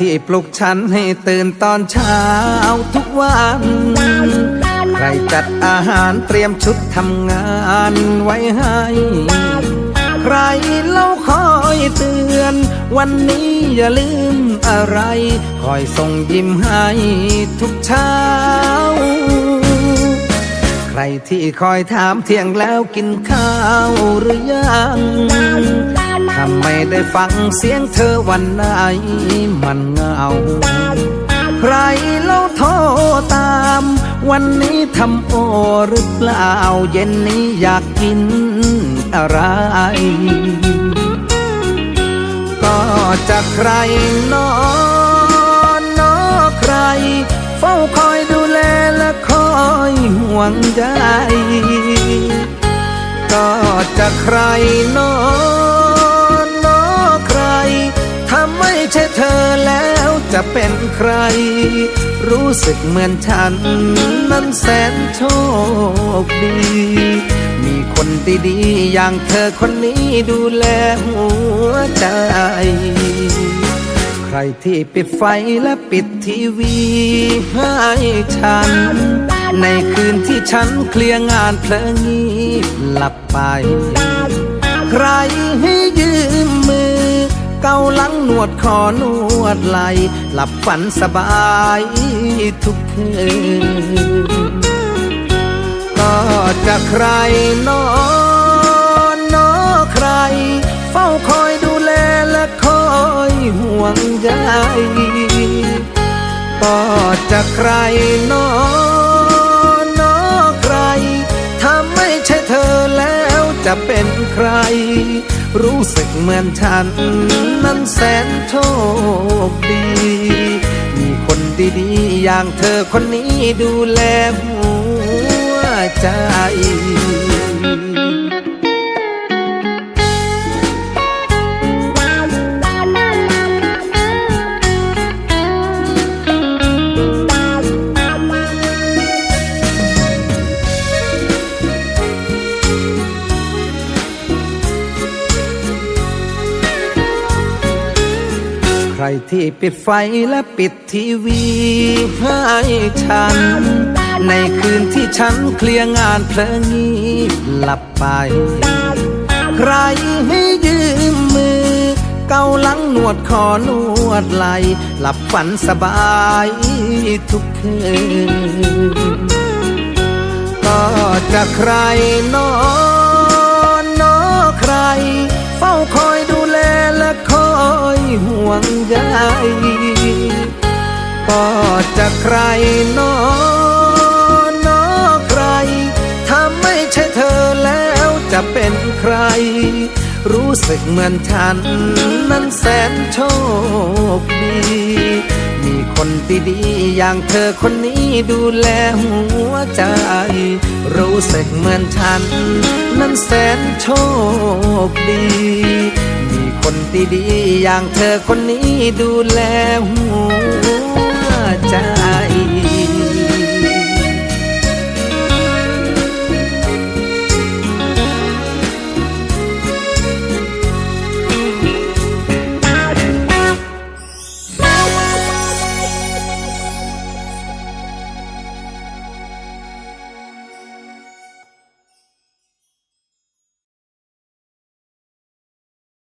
ที่ปลุกฉันให้ตื่นตอนเช้าทุกวัน ใครจัดอาหารเตรียมชุดทำงานไว้ให้ ใครเล่าคอยเตือน วันนี้อย่าลืมอะไร คอยส่งยิ้มให้ทุกเช้า ใครที่คอยถามเที่ยงแล้วกินข้าวหรือยังถ้า ไม่ได้ฟังเสียงเธอวันไหนมันเงา ใครเล่าโทรตาม วันนี้ทำโอหรือเปล่า เย็นนี้อยากกินอะไร ก็จะใครนอนนอใคร เฝ้าคอยดูแลและคอยห่วงใยก็จะใครนอน จะเป็นใคร รู้สึกเหมือนฉัน นั้นแสนโชคดี มีคนดีๆอย่างเธอคนนี้ดูแลหัวใจ ใครที่ปิดไฟและปิดทีวีให้ฉัน ในคืนที่ฉันเคลียร์งานเพลิงงีบหลับไป ใครให้ยืมมือ เกาหลังหนวดคอนวดไหลหลับฝันสบายทุกคืนก็จะใครนอนนอใคร เฝ้าคอยดูแลและคอยห่วงใยก็จะใครนอน จะเป็นใคร รู้สึกเหมือนฉัน นั้นแสนโชคดี มีคนดีๆ อย่างเธอคนนี้ดูแลหัวใจ รที่ปิดไฟและปิดทีวีให้ฉัน ในคืนที่ฉันเคลียร์งานเพลิงงีหลับไป ใครให้ยืมมือ เกาลังนวดคอนวดไหล หลับฝันสบายทุกคืน ก็จะใครนอ วงใยก็จะใครนอนนอใคร ถ้าไม่ใช่เธอแล้วจะเป็นใคร รู้สึกเหมือนฉัน นั้นแสนโชคดี มีคนดีๆอย่างเธอคนนี้ดูแลหัวใจ รู้สึกเหมือนฉัน นั้นแสนโชคดีมี คนดีๆอย่างเธอคนนี้ดูแลหัวใจ